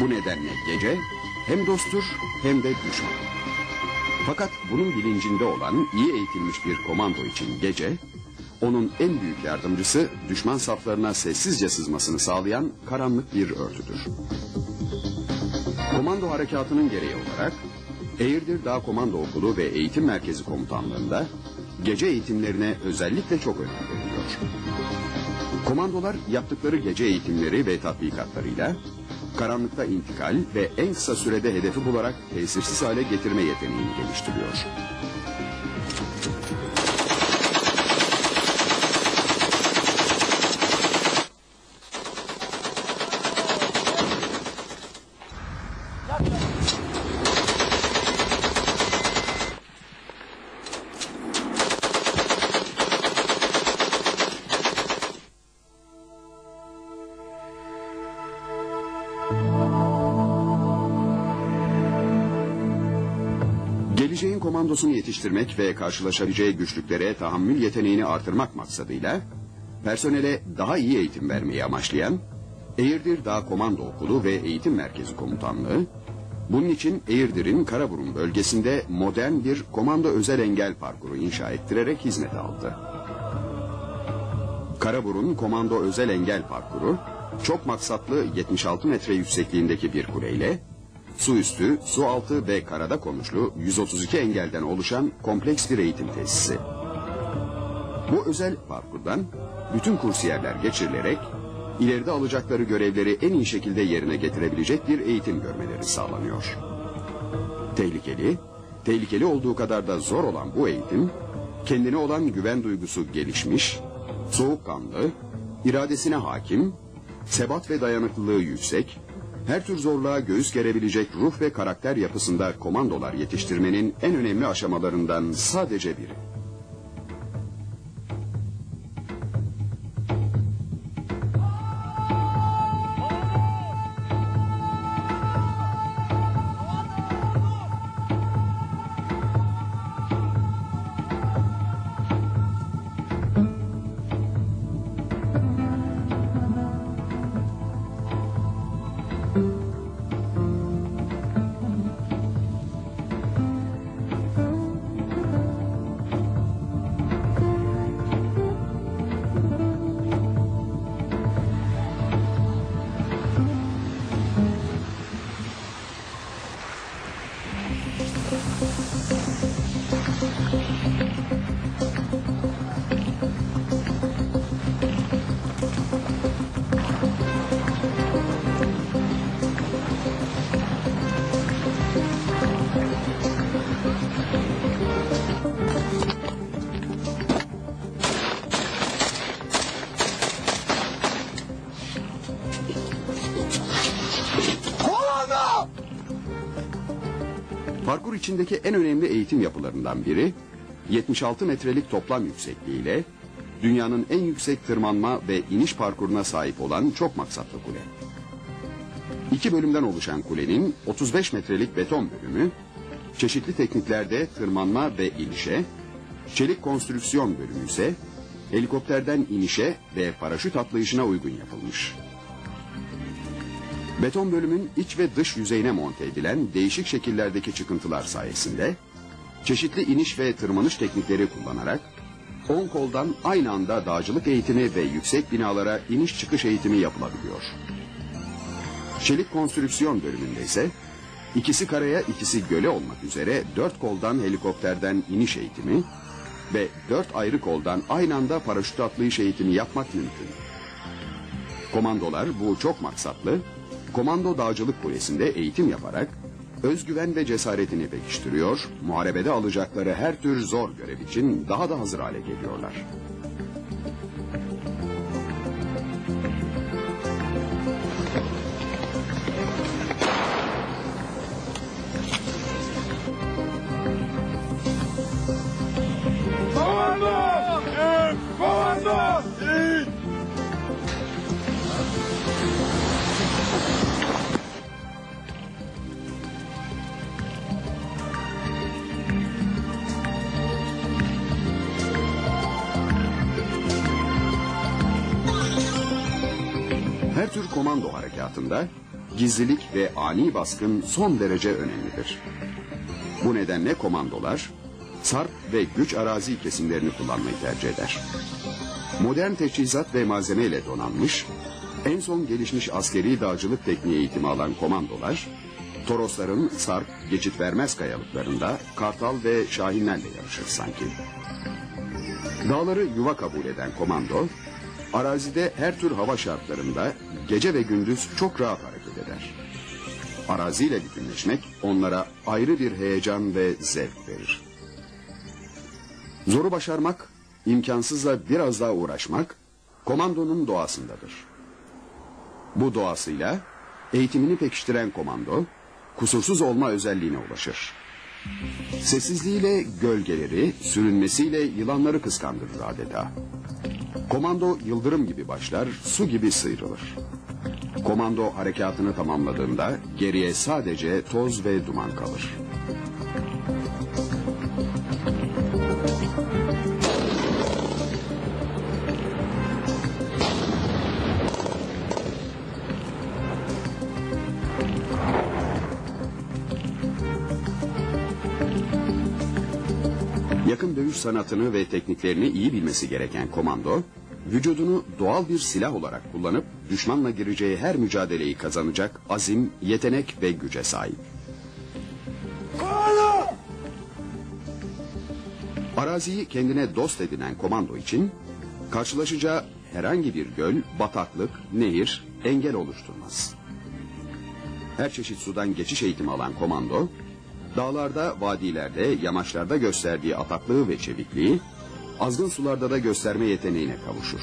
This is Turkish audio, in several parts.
Bu nedenle gece hem dosttur hem de düşman. Fakat bunun bilincinde olan iyi eğitilmiş bir komando için gece, onun en büyük yardımcısı düşman saflarına sessizce sızmasını sağlayan karanlık bir örtüdür. Komando harekatının gereği olarak Eğirdir Dağ Komando Okulu ve Eğitim Merkezi Komutanlığı'nda gece eğitimlerine özellikle çok önem veriliyor. Komandolar yaptıkları gece eğitimleri ve tatbikatlarıyla karanlıkta intikal ve en kısa sürede hedefi bularak tesirsiz hale getirme yeteneğini geliştiriyor. Komandosunu yetiştirmek ve karşılaşabileceği güçlüklere tahammül yeteneğini artırmak maksadıyla personele daha iyi eğitim vermeyi amaçlayan Eğirdir Dağ Komando Okulu ve Eğitim Merkezi Komutanlığı bunun için Eğirdir'in Karaburun bölgesinde modern bir komando özel engel parkuru inşa ettirerek hizmet aldı. Karaburun Komando Özel Engel Parkuru çok maksatlı 76 metre yüksekliğindeki bir kuleyle su üstü, su altı ve karada konuşlu 132 engelden oluşan kompleks bir eğitim tesisi. Bu özel parkurdan bütün kursiyerler geçirilerek ileride alacakları görevleri en iyi şekilde yerine getirebilecek bir eğitim görmeleri sağlanıyor. Tehlikeli, tehlikeli olduğu kadar da zor olan bu eğitim, kendine olan güven duygusu gelişmiş, soğukkanlı, iradesine hakim, sebat ve dayanıklılığı yüksek, her tür zorluğa göğüs gerebilecek ruh ve karakter yapısında komandolar yetiştirmenin en önemli aşamalarından sadece biri. İçindeki en önemli eğitim yapılarından biri 76 metrelik toplam yüksekliğiyle dünyanın en yüksek tırmanma ve iniş parkuruna sahip olan çok maksatlı kule. İki bölümden oluşan kulenin 35 metrelik beton bölümü çeşitli tekniklerde tırmanma ve inişe, çelik konstrüksiyon bölümü ise helikopterden inişe ve paraşüt atlayışına uygun yapılmış. Beton bölümün iç ve dış yüzeyine monte edilen değişik şekillerdeki çıkıntılar sayesinde çeşitli iniş ve tırmanış teknikleri kullanarak 10 koldan aynı anda dağcılık eğitimi ve yüksek binalara iniş çıkış eğitimi yapılabiliyor. Çelik konstrüksiyon bölümünde ise ikisi karaya ikisi göle olmak üzere dört koldan helikopterden iniş eğitimi ve dört ayrı koldan aynı anda paraşüt atlayış eğitimi yapmak mümkün. Komandolar bu çok maksatlı, komando dağcılık kulesinde eğitim yaparak özgüven ve cesaretini pekiştiriyor, muharebede alacakları her tür zor görev için daha da hazır hale geliyorlar. Komando harekatında gizlilik ve ani baskın son derece önemlidir. Bu nedenle komandolar sarp ve güç arazi kesimlerini kullanmayı tercih eder. Modern teçhizat ve malzeme ile donanmış, en son gelişmiş askeri dağcılık tekniği eğitimi alan komandolar, Torosların sarp, geçit vermez kayalıklarında kartal ve şahinlerle yarışır sanki. Dağları yuva kabul eden komando, arazide her tür hava şartlarında gece ve gündüz çok rahat hareket eder. Araziyle bütünleşmek onlara ayrı bir heyecan ve zevk verir. Zoru başarmak, imkansızla biraz daha uğraşmak, komandonun doğasındadır. Bu doğasıyla eğitimini pekiştiren komando, kusursuz olma özelliğine ulaşır. Sessizliğiyle gölgeleri, sürünmesiyle yılanları kıskandırır adeta. Komando yıldırım gibi başlar, su gibi sıyrılır. Komando harekatını tamamladığında geriye sadece toz ve duman kalır. Yakın dövüş sanatını ve tekniklerini iyi bilmesi gereken komando, vücudunu doğal bir silah olarak kullanıp düşmanla gireceği her mücadeleyi kazanacak azim, yetenek ve güce sahip. Araziyi kendine dost edinen komando için karşılaşacağı herhangi bir göl, bataklık, nehir engel oluşturmaz. Her çeşit sudan geçiş eğitimi alan komando, dağlarda, vadilerde, yamaçlarda gösterdiği ataklığı ve çevikliği, azgın sularda da gösterme yeteneğine kavuşur.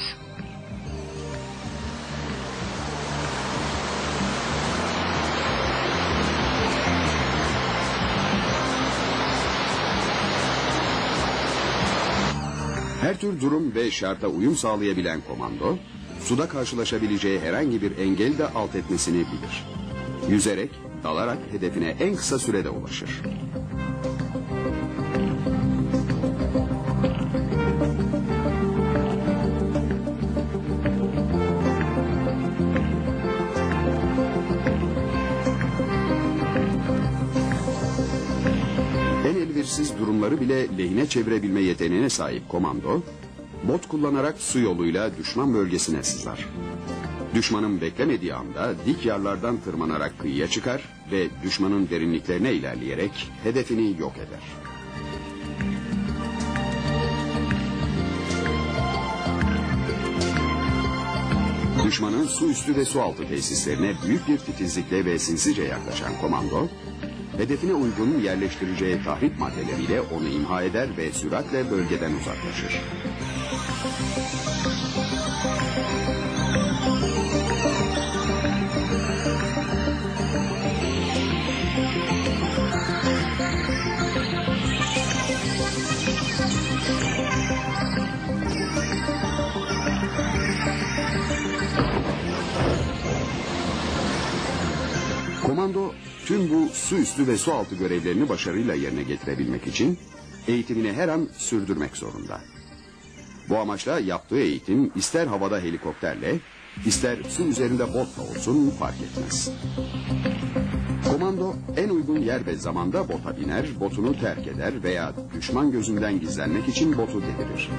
Her tür durum ve şarta uyum sağlayabilen komando, suda karşılaşabileceği herhangi bir engel de alt etmesini bilir. Yüzerek, dalarak hedefine en kısa sürede ulaşır. Durumları bile lehine çevirebilme yeteneğine sahip komando, bot kullanarak su yoluyla düşman bölgesine sızar. Düşmanın beklemediği anda dik yarlardan tırmanarak kıyıya çıkar ve düşmanın derinliklerine ilerleyerek hedefini yok eder. Düşmanın su üstü ve su altı tesislerine büyük bir titizlikle ve sinsice yaklaşan komando, hedefine uygun yerleştireceği tahrip maddeleriyle onu imha eder ve süratle bölgeden uzaklaşır. Tüm bu su üstü ve su altı görevlerini başarıyla yerine getirebilmek için eğitimini her an sürdürmek zorunda. Bu amaçla yaptığı eğitim ister havada helikopterle, ister su üzerinde botla olsun fark etmez. Komando en uygun yer ve zamanda bota biner, botunu terk eder veya düşman gözünden gizlenmek için botu devirir.